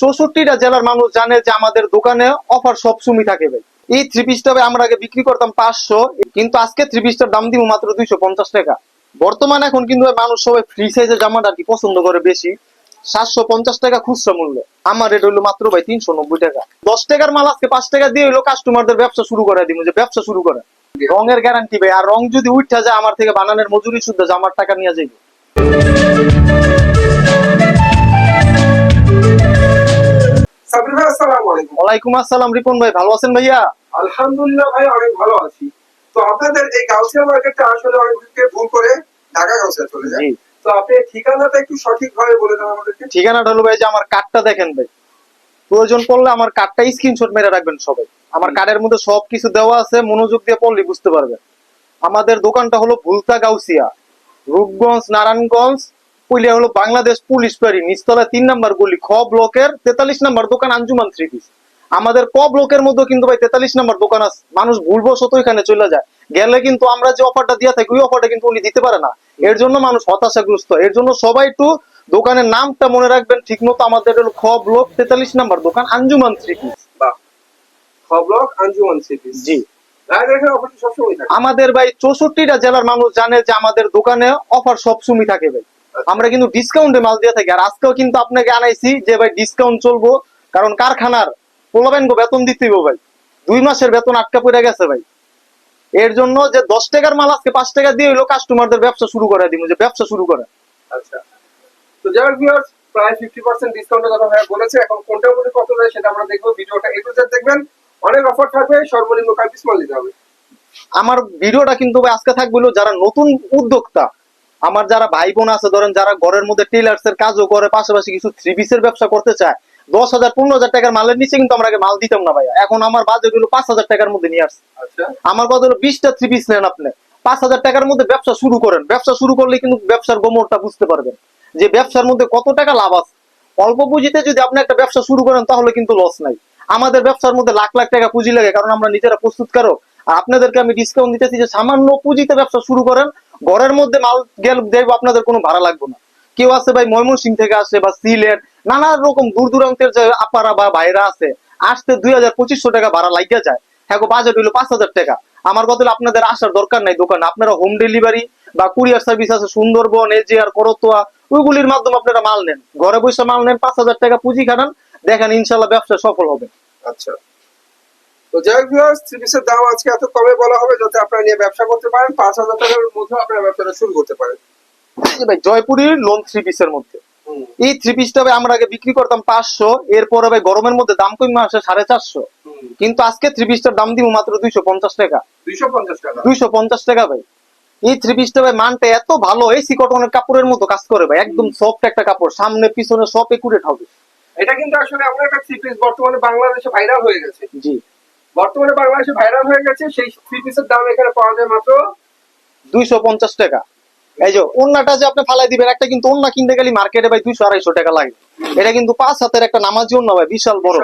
চৌষট্টিটা জেলার মানুষ জানে যে আমাদের দোকানে অফার সব সময় থাকে এই থ্রি আমরা আগে বিক্রি করতাম পাঁচশো, কিন্তু আজকে থ্রি পিসটার দাম দিব মাত্র দুইশো পঞ্চাশ টাকা। বর্তমানে এখন কিন্তু মানুষ সবাই ফ্রি সাইজের জামাটা আর কি পছন্দ করে বেশি। সাতশো পঞ্চাশ টাকা খুচরা মূল্য। আমার রেট হইল মাত্র ভাই তিনশো নব্বই টাকা। দশ টাকার মাল আজকে পাঁচ টাকা দিয়ে হইল কাস্টমারদের ব্যবসা শুরু করে দিব, যে ব্যবসা শুরু করে রঙের গ্যারান্টি ভাই, আর রং যদি উঠা যায়, আমার থেকে বানানোর মজুরি শুদ্ধ জামার টাকা নিয়ে যাইবে। ওয়ালাইকুম আসসালাম রিপন ভাই ভালো আছেন ভাইয়া? আলহামদুলিল্লাহ ভাই অনেক ভালো আছি। তো আপনাদের এই গাউসিয়া মার্কেটটা আসলে অনেককে ভুল করে ঢাকা গাউসিয়া চলে যায়। তো আপনি ঠিকানাটা একটু সঠিক ভাবে বলে দেন আমাদেরকে। ঠিকানাটা হলো ভাই যে আমার কার্ডটা দেখেন ভাই। প্রয়োজন পড়লে আমার কার্ডটা স্ক্রিনশট মেরে রাখবেন সবাই। আমার কার্ডের মধ্যে সব কিছু দেওয়া আছে মনোযোগ দিয়ে পড়লে বুঝতে পারবেন। আমাদের দোকানটা হলো ভুলতা গাউসিয়া। রূপগঞ্জ নারায়ণগঞ্জ পুলিয়া হলো বাংলাদেশ পুলিশ বাড়ি নিচতলা তিন নাম্বার গলি খ ব্লকের তেতাল্লিশ নাম্বার দোকান আঞ্জুমান থ্রি পিস। আমাদের ক ব্লকের মধ্যে কিন্তু ভাই তেতাল্লিশ নাম্বার দোকান আছে। মানুষ ভুলবশত এখানে চলে যায়। গেলে কিন্তু আমরা যে অফারটা দিয়ে থাকি ওই অফারটা কিন্তু উনি দিতে পারে না। এর জন্য মানুষ হতাশাগ্রস্ত। এর জন্য সবাই একটু দোকানের নামটা মনে রাখবেন। ঠিক মতো আমাদের হলো খ ব্লক তেতাল্লিশ নাম্বার দোকান আঞ্জুমান থ্রি পিস খ ব্লক আঞ্জুমান জি। সবসময় আমাদের ভাই চৌষট্টিটা জেলার মানুষ জানে যে আমাদের দোকানে অফার সব সময় থাকে ভাই। আমরা কিন্তু ডিসকাউন্টে মাল দিয়ে থাকি। আর আজকেও কিন্তু আপনাকে আনাইছি যে ভাই ডিসকাউন্ট চলবো। কারণ কারখানার পোলাবেন বেতন দিতে হইবো ভাই। দুই মাসের বেতন আটকা পড়ে গেছে ভাই। এর জন্য যে দশ টাকার মাল আজকে পাঁচ টাকা দিয়ে হইল কাস্টমারদের ব্যবসা শুরু করে দিব যে ব্যবসা শুরু করে। আচ্ছা। তো যাই ভিউয়ার্স প্রায় ফিফটি পার্সেন্ট ডিসকাউন্টের কথা ভাইয়া বলেছে। এখন মধ্যে কত দেয় সেটা আমরা দেখব। ভিডিওটা এ টু দেখবেন। অনেক অফার থাকবে সর্বনিম্ন পিস মাল দিতে হবে। আমার ভিডিওটা কিন্তু ভাই আজকে থাকবে যারা নতুন উদ্যোক্তা আমার যারা ভাই বোন আছে ধরেন যারা ঘরের মধ্যে টেলার্স এর কাজও করে পাশাপাশি কিছু থ্রি পিসের ব্যবসা করতে চায় দশ হাজার পনেরো হাজার টাকার মালের নিচে কিন্তু আমরা আগে মাল দিতাম না ভাই এখন আমার বাজেট হলো পাঁচ হাজার টাকার মধ্যে নিয়ে আসছে। আচ্ছা। আমার কথা হলো বিশটা থ্রি পিস নেন আপনি। পাঁচ হাজার টাকার মধ্যে ব্যবসা শুরু করেন। ব্যবসা শুরু করলে কিন্তু ব্যবসার গোমরটা বুঝতে পারবেন। যে ব্যবসার মধ্যে কত টাকা লাভ আছে। অল্প পুঁজিতে যদি আপনি একটা ব্যবসা শুরু করেন তাহলে কিন্তু লস নাই। আমাদের ব্যবসার মধ্যে লাখ লাখ টাকা পুঁজি লাগে কারণ আমরা নিজেরা প্রস্তুতকারক। আর আপনাদেরকে আমি ডিসকাউন্ট দিতেছি যে সামান্য পুঁজিতে ব্যবসা শুরু করেন ঘরের মধ্যে মাল গেল দেখব আপনাদের কোনো ভাড়া লাগবে না। কেউ আছে ভাই ময়মনসিং থেকে আসে বা সিলেট নানা রকম দূর দূরান্তের যে আপারা বা ভাইরা আছে আসতে দুই হাজার পঁচিশশো টাকা ভাড়া লাগিয়ে যায়। হ্যাঁ বাজেট হইল পাঁচ হাজার টাকা। আমার কথা আপনাদের আসার দরকার নাই দোকানে। আপনারা হোম ডেলিভারি বা কুরিয়ার সার্ভিস আছে সুন্দরবন এজিআর করতোয়া ওইগুলির মাধ্যমে আপনারা মাল নেন। ঘরে বসে মাল নেন পাঁচ হাজার টাকা পুঁজি খাটান দেখেন ইনশাল্লাহ ব্যবসা সফল হবে। আচ্ছা। তো যাই ভিউয়ার্স থ্রি পিসের দাম আজকে এত কমে বলা হবে যাতে আপনারা নিয়ে ব্যবসা করতে পারেন। পাঁচ হাজার টাকার মধ্যে আপনারা ব্যবসাটা শুরু করতে পারেন। জয়পুরের লোন থ্রি পিসের মধ্যে। এই থ্রি পিসটা ভাই আমরা আগে বিক্রি করতাম পাঁচশো এরপরে ভাই গরমের মধ্যে দাম কমে আসে সাড়ে চারশো। কিন্তু আজকে থ্রি পিসটার দাম দিব মাত্র দুইশো পঞ্চাশ টাকা। দুইশো পঞ্চাশ টাকা। দুইশো পঞ্চাশ টাকা ভাই। এই থ্রি পিসটা ভাই মানটা এত ভালো এই সিকটনের কাপড়ের মতো কাজ করে ভাই একদম সফট একটা কাপড় সামনে পিছনে সব একুরেট হবে। এটা কিন্তু আসলে এমন একটা থ্রি পিস বর্তমানে বাংলাদেশে ভাইরাল হয়ে গেছে। জি। বর্তমানে বাংলাদেশে ভাইরাল হয়ে গেছে সেই থ্রি পিসের দাম এখানে পাওয়া যায় মাত্র দুইশো পঞ্চাশ টাকা। এই যে ওন্নাটা যে আপনি ফালাই দিবেন একটা কিন্তু ওন্না কিনতে গেলে মার্কেটে ভাই দুইশো আড়াইশো টাকা লাগে। এটা কিন্তু পাঁচ হাতের একটা নামাজি ওন্না ভাই বিশাল বড়।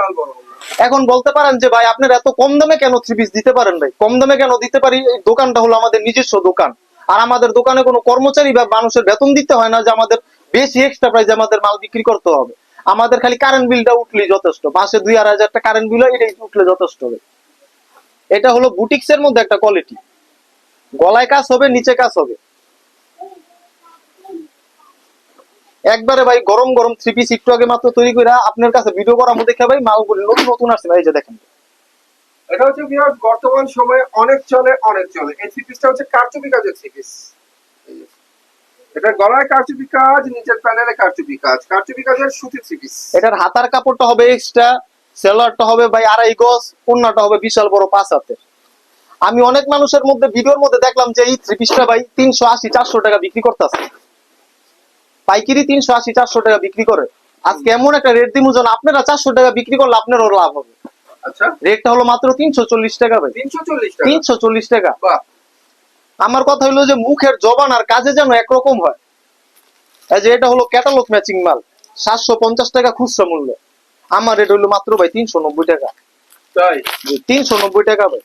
এখন বলতে পারেন যে ভাই আপনার এত কম দামে কেন থ্রি পিস দিতে পারেন ভাই? কম দামে কেন দিতে পারি? এই দোকানটা হলো আমাদের নিজস্ব দোকান। আর আমাদের দোকানে কোনো কর্মচারী বা মানুষের বেতন দিতে হয় না যে আমাদের বেশি এক্সট্রা প্রাইস আমাদের মাল বিক্রি করতে হবে। আমাদের খালি কারেন্ট বিলটা উঠলেই যথেষ্ট। মাসে দুই আড়াই হাজার টাকা কারেন্ট বিল হয় এটাই উঠলে যথেষ্ট হবে এটা হলো বুটিক্স এর মধ্যে একটা কোয়ালিটি গলায় কাজ হবে নিচে কাজ হবে। একবারে ভাই গরম গরম থ্রি পিস একটু আগে মাত্র তৈরি করে আপনার কাছে ভিডিও করার মধ্যে দেখে ভাই মালগুলি নতুন নতুন আসছে ভাই যে দেখেন। এটা হচ্ছে বর্তমান সময়ে অনেক চলে অনেক চলে। এই থ্রি পিসটা হচ্ছে কারচুপি কাজের থ্রি পিস এটা গলায় কারচুপি কাজ নিচের প্যানেলে কারচুপি কাজ। কারচুপি কাজের সুতি থ্রি পিস এটার হাতার কাপড়টা হবে এক্সট্রা সেলারটা হবে ভাই আড়াই গজ অন্যটা হবে বিশাল বড় পাঁচ হাতের। আমি অনেক মানুষের মধ্যে ভিডিওর মধ্যে দেখলাম যে এই থ্রি পিসটা ভাই তিনশো আশি চারশো টাকা বিক্রি করতেছে। পাইকারি তিনশো আশি চারশো টাকা বিক্রি করে। আজকে এমন একটা রেট দিমু যেন আপনারা চারশো টাকা বিক্রি করলে আপনারও লাভ হবে। আচ্ছা। রেটটা হলো মাত্র তিনশো চল্লিশ টাকা ভাই। তিনশো চল্লিশ টাকা? আমার কথা হলো যে মুখের জবান আর কাজে যেন একরকম হয়। এই যে এটা হলো ক্যাটালগ ম্যাচিং মাল। সাতশো পঞ্চাশ টাকা খুচরা মূল্য। আমার রেট হলো মাত্র ভাই তিনশো নব্বই টাকা। তাই? তিনশো নব্বই টাকা ভাই।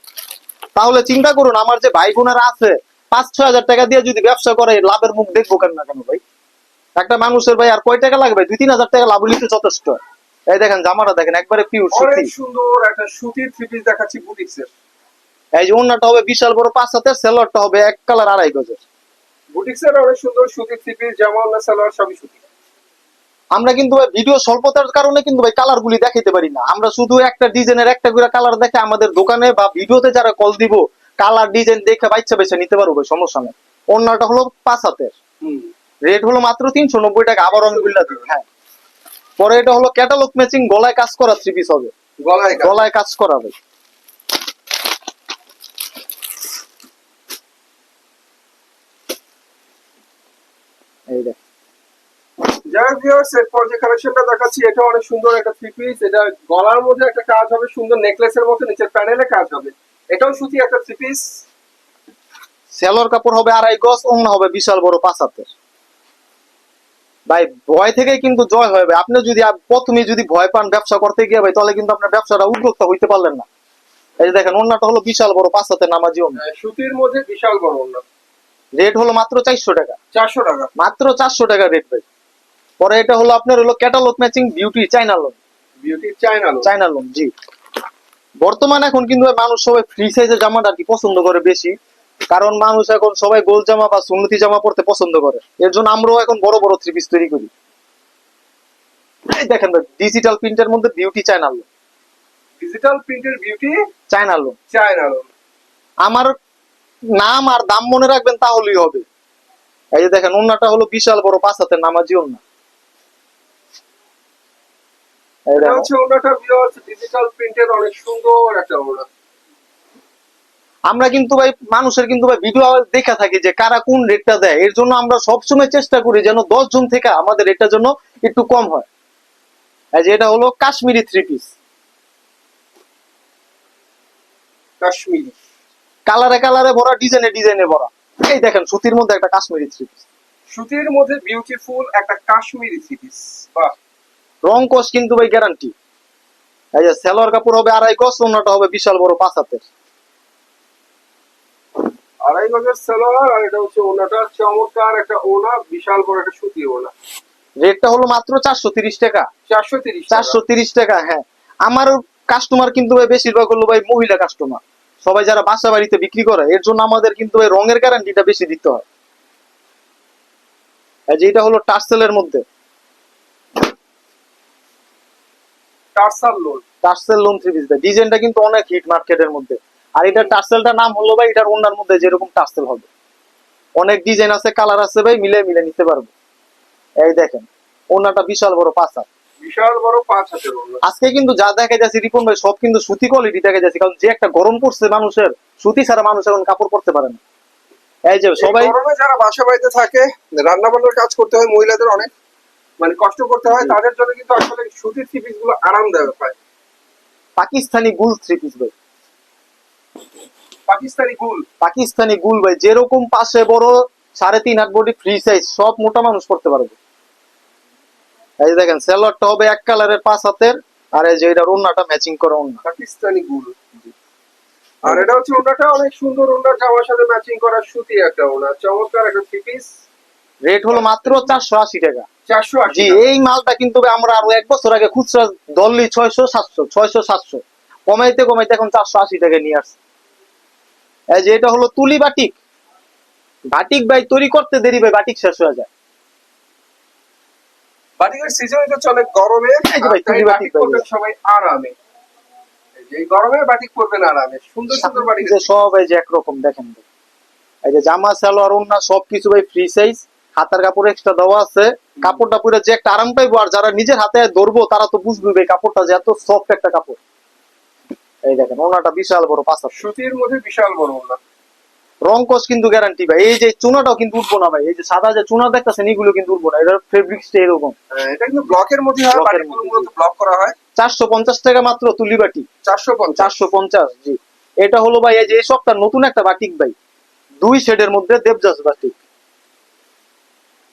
তাহলে চিন্তা করুন আমার যে ভাই বোনেরা আছে পাঁচ ছয় হাজার টাকা দিয়ে যদি ব্যবসা করে লাভের মুখ দেখব কেন না কেন ভাই? একটা মানুষের ভাই আর কয় টাকা লাগবে? দুই তিন হাজার টাকা লাভ নিতে যথেষ্ট। এই দেখেন জামাটা দেখেন একবারে পিওর সুতি। সুন্দর একটা সুতির থ্রি পিস দেখাচ্ছি বুটিক্সের এই যে ওন্নাটা হবে বিশাল বড় পাঁচ হাতের সেলরটা হবে এক কালার আড়াই গজের। বুটিক্সের অনেক সুন্দর সুতির থ্রি পিস যেমন সালোয়ার সবই সুতি। আমরা কিন্তু ভাই ভিডিও স্বল্পতার কারণে কিন্তু ভাই কালার গুলি দেখাইতে পারি না। আমরা শুধু একটা ডিজাইনের একটা করে কালার দেখে আমাদের দোকানে বা ভিডিওতে যারা কল দিব কালার ডিজাইন দেখে বাচ্চা বেছে নিতে পারব ভাই সমস্যা নেই। অন্যটা হলো পাঁচ হাতের। হুম। রেট হলো মাত্র তিনশো নব্বই টাকা আবার বিল্লা দিই হ্যাঁ। পরে এটা হলো ক্যাটালগ ম্যাচিং গলায় কাজ করা থ্রি পিস হবে। গলায় গলায় কাজ করা এই দেখ। যাই হোক viewers, এরপর যে কালেকশনটা দেখাচ্ছি এটা অনেক সুন্দর একটা থ্রি পিস এটা গলার মধ্যে একটা কাজ হবে সুন্দর নেকলেসের মতো নিচের প্যানেলে কাজ হবে। এটাও সুতি একটা থ্রি পিস সেলর কাপড় হবে আড়াই গজ হবে বিশাল বড় পাঁচ হাতের। ভাই ভয় থেকে কিন্তু জয় হয় ভাই। আপনি যদি প্রথমে যদি ভয় পান ব্যবসা করতে গিয়ে ভাই তাহলে কিন্তু আপনার ব্যবসাটা উদ্যোক্তা হইতে পারলেন না। এই যে দেখেন অন্যটা হলো বিশাল বড় পাঁচ হাতের নামাজি অন্য সুতির মধ্যে বিশাল বড় রেট হলো মাত্র চারশো টাকা। চারশো টাকা। মাত্র চারশো টাকা রেট ভাই। পরে এটা হলো আপনার হলো catalogue matching beauty China lawn beauty China লোক চাইনা লোন জি। বর্তমানে এখন কিন্তু মানুষ সবাই ফ্রি সাইজের জামাটা আর কি পছন্দ করে বেশি। কারণ মানুষ এখন সবাই গোল জামা বা সুন্নতি জামা পড়তে পছন্দ করে। এর জন্য আমরাও এখন বড় বড় থ্রি পিস তৈরি করি। দেখেন ডিজিটাল প্রিন্টের মধ্যে বিউটি চাইনা লোন ডিজিটাল প্রিন্টের বিউটি চাইনা লোন চায়না লোক আমার নাম আর দাম মনে রাখবেন তাহলেই হবে। এই যে দেখেন ওন্নাটা হলো বিশাল বড় পাঁচ হাতের নামাজি ওন্না এটা হচ্ছে ভিউয়ার্স ডিজিটাল প্রিন্টের অনেক সুন্দর একটা আমরা কিন্তু ভাই মানুষের কিন্তু ভাই ভিডিও দেখা থাকি যে কারা কোন রেটটা দেয়। এর জন্য আমরা সবসময় চেষ্টা করি যেন দশ জন থেকে আমাদের রেটটা জন্য একটু কম হয়। এই যে এটা হলো কাশ্মীরি থ্রি পিস কাশ্মীরি। কালারে কালারে ভরা ডিজাইনে ডিজাইনে ভরা। এই দেখেন সুতির মধ্যে একটা কাশ্মীরি থ্রি পিস সুতির মধ্যে বিউটিফুল একটা কাশ্মীরি থ্রি পিস বাহ। রং কস কিন্তু ভাই গ্যারান্টি এই যে সেলোয়ার কাপড় হবে আড়াই গজ অন্যটা হবে বিশাল বড় পাঁচ হাতের। আড়াই গজের সালোয়ার আর এটা হচ্ছে ওনাটা চমৎকার একটা ওনা বিশাল বড় একটা সুতি ওনা। রেটটা হলো মাত্র চারশো তিরিশ টাকা। চারশো তিরিশ চারশো তিরিশ টাকা হ্যাঁ। আমার কাস্টমার কিন্তু ভাই বেশিরভাগ হলো ভাই মহিলা কাস্টমার সবাই যারা বাসা বাড়িতে বিক্রি করে এর জন্য আমাদের কিন্তু ভাই রঙের গ্যারান্টিটা বেশি দিতে হয়। এই যে এটা হলো টার্সেলের মধ্যে। টার্সাল লোন টার্সেল লোন থ্রি পিস ডিজাইনটা কিন্তু অনেক হিট মার্কেটের মধ্যে। আর এটা টার্সেলটার নাম হলো ভাই এটার ওনার মধ্যে যেরকম টার্সেল হবে। অনেক ডিজাইন আছে কালার আছে ভাই মিলে মিলে নিতে পারব। এই দেখেন ওনাটা বিশাল বড় পাঁচা বিশাল বড় পাঁচ হাতের আজকে কিন্তু যা দেখা যাচ্ছে রিপন ভাই সব কিন্তু সুতি কোয়ালিটি দেখা যাচ্ছে কারণ যে একটা গরম পড়ছে মানুষের সুতি ছাড়া মানুষ এখন কাপড় পরতে পারে না। এই যে সবাই সবাই গরমে যারা বাসা বাড়িতে থাকে রান্না বান্নার কাজ করতে হয় মহিলাদের অনেক। মানে কষ্ট করতে হয় তাদের জন্য কিন্তু আসলে সুতির থ্রি পিসগুলো আরামদায়ক হয়। পাকিস্তানি গুল থ্রি পিস ভাই। পাকিস্তানি গুল। পাকিস্তানি গুল ভাই যেরকম পাশে বড় সাড়ে তিন আট বডি ফ্রি সাইজ সব মোটা মানুষ পড়তে পারবে। এই দেখেন সেলরটা হবে এক কালারের পাঁচ হাতের আর এই যে এটার ওন্নাটা ম্যাচিং করা ওন্না পাকিস্তানি গুল। আর এটা হচ্ছে অনেক সুন্দর জামার সাথে ম্যাচিং করা সুতি একটা ওনা চমৎকার একটা থ্রি পিস রেট হলো মাত্র চারশো আশি টাকা। চারশো জি এই মালটা কিন্তু আমরা আরও এক বছর আগে খুচরা দল্লি ছয়শো সাতশো ছয়শো সাতশো। কমাইতে কমাইতে এখন চারশো আশি টাকা নিয়ে আসছে। এই যে এটা হলো তুলি বাটিক। বাটিক ভাই তৈরি করতে দেরি ভাই বাটিক শেষ হয়ে যায়। বাটিকের সিজনে তো চলে গরমে। এই যে ভাই, তুলি বাটিক পরবেন সবাই আরামে। এই গরমে বাটিক পরবেন আরামে। সুন্দর সুন্দর বাটিক যে সব এই যে একরকম দেখেন এই যে জামা সালোয়ার ওন্না সবকিছু ভাই ফ্রি সাইজ হাতার কাপড় এক্সট্রা দেওয়া আছে। কাপড়টা পুরো যে একটা আরাম পাইবো আর যারা নিজের হাতে ধরবো তারা তো বুঝবে কাপড়টা যে এত সফট একটা কাপড়। এই দেখেন ওনাটা বিশাল বড় পাঁচ হাত। সুতির মধ্যে বিশাল বড় ওনা রং কস কিন্তু গ্যারান্টি ভাই। এই যে চুনাটাও কিন্তু উঠবো না ভাই। এই যে সাদা যে চুনা দেখতেছেন এগুলো কিন্তু উঠবো না। এটার ফেব্রিক্সটা এরকম। হ্যাঁ, এটা কিন্তু ব্লকের মধ্যে হয় ব্লক করা হয়। চারশো পঞ্চাশ টাকা মাত্র তুলি বাটি। চারশো চারশো পঞ্চাশ জি। এটা হলো ভাই এই যে এই সপ্তাহ নতুন একটা বাটিক ভাই। দুই শেডের মধ্যে দেবদাস বাটিক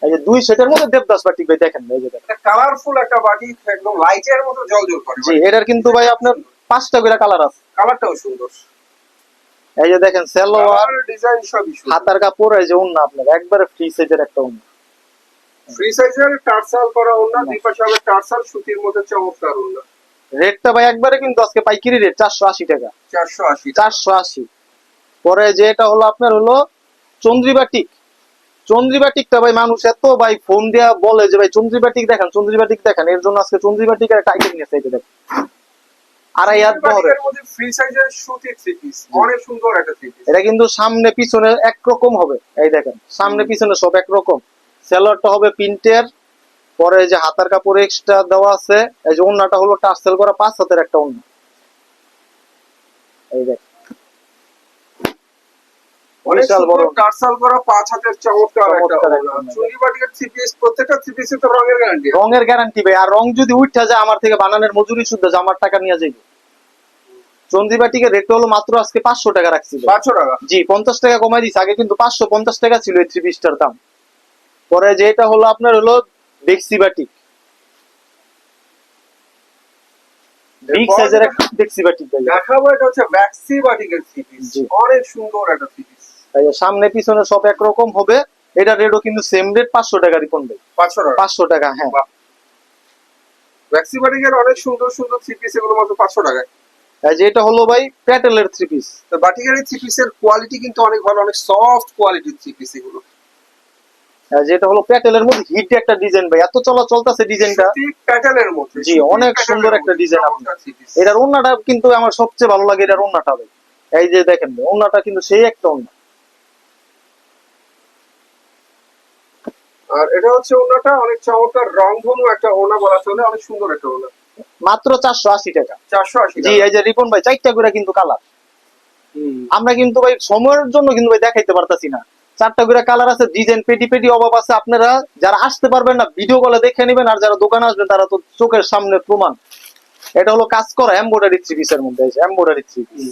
এই যে দুই শেডের মধ্যে দেবদাস বাটিক ভাই দেখেন এই যে দেখেন। কালারফুল একটা বাটিক একদম লাইটের মতো জল জল করে জি এটার কিন্তু ভাই আপনার পাঁচটা করে কালার আছে। কালারটাও সুন্দর। এই যে দেখেন সালোয়ার ডিজাইন সবই হাতার কাপড় এই যে উন্না আপনার একবারে ফ্রি সাইজের একটা উন্না ফ্রি সাইজের টার্সাল করা ওনা না। দুই পাশে হবে টার্সাল সুতির মধ্যে চমৎকার ওনা রেটটা ভাই একবারে কিন্তু আজকে পাইকারি রেট চারশো আশি টাকা। চারশো আশি চারশো আশি। পরে যেটা হলো আপনার হলো চন্দ্রিবাটিক চন্দ্রিবাটিকটা ভাই মানুষ এত ভাই ফোন দেয়া বলে যে ভাই চন্দ্রিবাটিক দেখান চন্দ্রিবাটিক দেখান। এর জন্য আজকে চন্দ্রিবাটিকের একটা আইটেম নিয়ে এটা দেখেন। আড়াই হাত বহরের ফ্রি সাইজের সুতি থ্রি পিস অনেক সুন্দর একটা থ্রি পিস এটা কিন্তু সামনে পিছনে একরকম হবে। এই দেখেন সামনে পিছনে সব একরকম। সেলারটা হবে প্রিন্টের পরে যে হাতার কাপড় এক্সট্রা দেওয়া আছে এই যে ওন্নাটা হলো টার্সেল করা পাঁচ হাতের একটা ওন্না। এই দেখ অনেক বিশাল বড়। টার্সাল করা পাঁচ চমৎকার একটা প্রত্যেকটা তো রঙের গ্যারান্টি রঙের গ্যারান্টি ভাই। আর রং যদি উঠা যায় আমার থেকে বানানোর মজুরি শুদ্ধ আমার টাকা নিয়ে যাইবে। চন্দ্রিবাটিকে রেট হলো মাত্র আজকে পাঁচশো টাকা রাখছি ভাই। পাঁচশো টাকা? জি পঞ্চাশ টাকা কমাই দিছে। আগে কিন্তু পাঁচশো পঞ্চাশ টাকা ছিল এই থ্রি পিসটার দাম। পরে যেটা হলো আপনার হলো ডেক্সি বাটিক বিগ সাইজের একটা ডেক্সি বাটিক দেখাবো এটা হচ্ছে ভ্যাক্সি বাটিকের থ্রি পিস অনেক সুন্দর একটা থ্রি সামনে পিছনে সব একরকম হবে। এটা রেটও কিন্তু সেম রেট পাঁচশো টাকা রিপন ভাই পাঁচশো টাকা? পাঁচশো টাকা হ্যাঁ। বাটিকের অনেক সুন্দর সুন্দর থ্রি পিস এগুলো মাত্র পাঁচশো টাকায়। এই যে এটা হলো ভাই প্যাটেলের থ্রি পিস তো বাটিকের এই থ্রি পিসের কোয়ালিটি কিন্তু অনেক ভালো অনেক সফট কোয়ালিটির থ্রি পিস এগুলো। যেটা হলো প্যাটেলের মধ্যে হিট একটা ডিজাইন ভাই এত চলা চলতেছে ডিজাইনটা প্যাটেলের মধ্যে জি, অনেক সুন্দর একটা ডিজাইন three এটার ওন্নাটা কিন্তু আমার সবচেয়ে ভালো লাগে এটার ওন্নাটা ভাই। এই যে দেখেন ওন্নাটা কিন্তু সেই একটা ওন্না আর এটা হচ্ছে ওনাটা অনেক চমৎকার রংধনু একটা ওনা বলা চলে অনেক সুন্দর একটা ওনা মাত্র চারশো আশি টাকা। চারশো আশি জি এই যে রিপন ভাই চারটা করে কিন্তু কালার। আমরা কিন্তু ভাই সময়ের জন্য কিন্তু ভাই দেখাইতে পারতাছি না। চারটা করে কালার আছে ডিজাইন পেটি পেটি অভাব আছে। আপনারা যারা আসতে পারবেন না ভিডিও কলে দেখে নেবেন আর যারা দোকানে আসবেন তারা তো চোখের সামনে প্রমাণ। এটা হলো কাজ করা এমব্রয়ডারি থ্রি পিসের মধ্যে এমব্রয়ডারি থ্রি পিস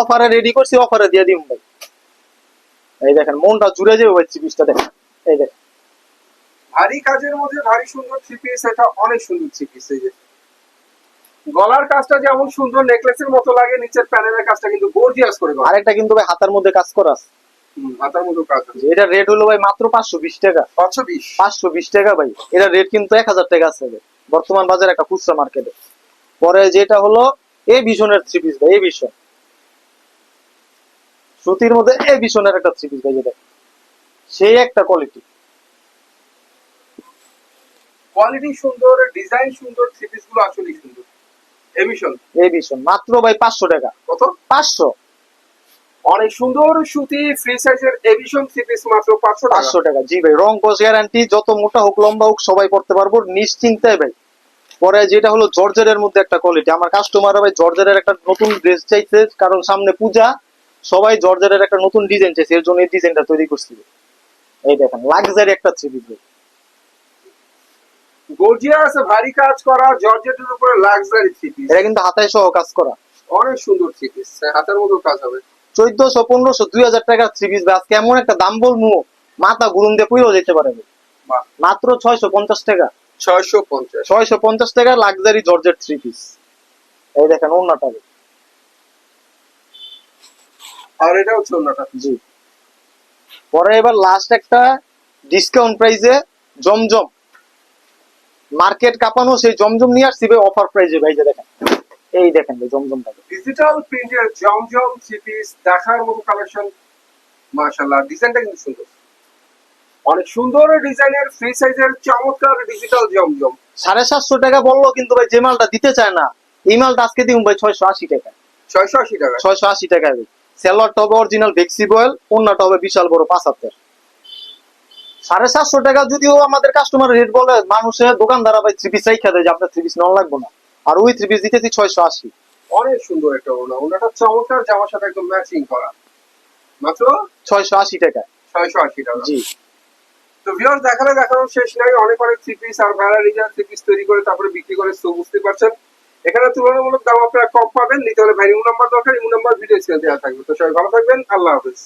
অফারে রেডি করছি অফারে দিয়ে দিন ভাই। এই দেখেন মনটা জুড়ে যাবে থ্রি পিসটা দেখেন। এই দেখেন। ভারী কাজের মধ্যে ভারী সুন্দর থ্রি পিস এটা অনেক সুন্দর থ্রি পিস এই যে। গলার কাজটা যেমন সুন্দর নেকলেসের মতো লাগে নিচের প্যানেলের কাজটা কিন্তু গর্জিয়াস করে করা আরেকটা কিন্তু ভাই হাতার মধ্যে কাজ করা আছে। হাতার মতো কাজ আছে। এটা রেট হলো ভাই মাত্র পাঁচশো বিশ টাকা। পাঁচশো বিশ। পাঁচশো বিশ টাকা ভাই। এটা রেট কিন্তু এক হাজার টাকা আছে। বর্তমান বাজারে একটা খুচরা মার্কেটে পরে যেটা হলো এ ভীষণের থ্রি পিস ভাই এ ভীষণ সুতির মধ্যে এ ভীষণের একটা থ্রি পিস ভাই যেটা। সেই একটা কোয়ালিটি কোয়ালিটি সুন্দর ডিজাইন সুন্দর থ্রি পিসগুলো আসলেই সুন্দর। এমিশন মাত্র ভাই পাঁচশো টাকা। কত? পাঁচশো। অনেক সুন্দর সুতি ফ্রি সাইজের এডিশন থ্রি পিস মাত্র পাঁচশো টাকা। পাঁচশো টাকা। জি ভাই রং কস গ্যারান্টি যত মোটা হোক লম্বা হোক সবাই পড়তে পারব। নিশ্চিন্তায় ভাই। পরে যেটা হলো জর্জের মধ্যে একটা কোয়ালিটি আমার কাস্টমার ভাই জর্জের একটা নতুন ড্রেস চাইছে কারণ সামনে পূজা। সবাই জর্জের একটা নতুন ডিজাইন চাইছে এর জন্য এই ডিজাইনটা তৈরি করছিল। এই দেখেন লাক্সারি একটা থ্রি পিস গর্জিয়াস ভারী কাজ করা জর্জেটের উপরে লাক্সারি থ্রি পিস এটা কিন্তু হাতায় সহ কাজ করা। অনেক সুন্দর থ্রি পিস হাতের মতো কাজ হবে। চোদ্দশো পনেরোশো দুই হাজার টাকার থ্রি পিস আজকে এমন একটা দাম বলব। মাথা গুরুম দিয়ে পুইও যেতে পারে। মাত্র ছয়শো পঞ্চাশ টাকা। ছয়শো পঞ্চাশ। ছয়শো পঞ্চাশ টাকা লাক্সারি জর্জেট থ্রি পিস এই দেখেন অন্যটা আর এটা হচ্ছে অন্যটা জি। পরে এবার লাস্ট একটা ডিসকাউন্ট প্রাইসে জমজম। মার্কেট কাঁপানো সেই জমজম নিয়ে আসছি অফার প্রাইসে ভাই যে দেখেন এই দেখেন জমজমটা। ডিজিটাল প্রিন্টের জমজম থ্রি পিস দেখার মতো কালেকশন মাশাআল্লাহ ডিজাইনটা কিন্তু সুন্দর। অনেক সুন্দর ডিজাইনের ফ্রি সাইজের চমৎকার ডিজিটাল জমজম। সাড়ে সাতশো টাকা বলল কিন্তু ভাই যে মালটা দিতে চায় না এই মালটা আজকে দিন ভাই ছয়শো আশি টাকা। ছয়শো আশি টাকা। ছয়শো আশি টাকা সেলোয়ারটা হবে অরিজিনাল ভেক্সিবয়েল অন্যটা হবে বিশাল বড় পাঁচ হাতের সাড়ে সাতশো টাকা যদিও আমাদের কাস্টমার রেট বলে মানুষের দোকানদারা ভাই থ্রি পিস রেখা দেয় যে আপনার থ্রি পিস নেওয়া লাগবে না। আর ওই থ্রি পিস দিতেছি ছয়শো আশি। অনেক সুন্দর একটা ওনা ওনাটা চমৎকার জামার সাথে একদম ম্যাচিং করা। মাত্র? ছয়শো আশি টাকা। ছয়শো আশি টাকা। জি। তো ভিউয়ার্স দেখালে দেখানোর শেষ নাই। অনেক অনেক থ্রি পিস আর ভাড়া নিজের থ্রি পিস তৈরি করে তারপরে বিক্রি করে তো বুঝতে পারছেন। এখানে তুলনামূলক দাম আপনারা কম পাবেন, নিতে হলে ভাই ইউ নাম্বার দরকার ইউ নাম্বার ভিডিও স্ক্রিনে দেওয়া থাকবে। তো সবাই ভালো থাকবেন, আল্লাহ হাফেজ।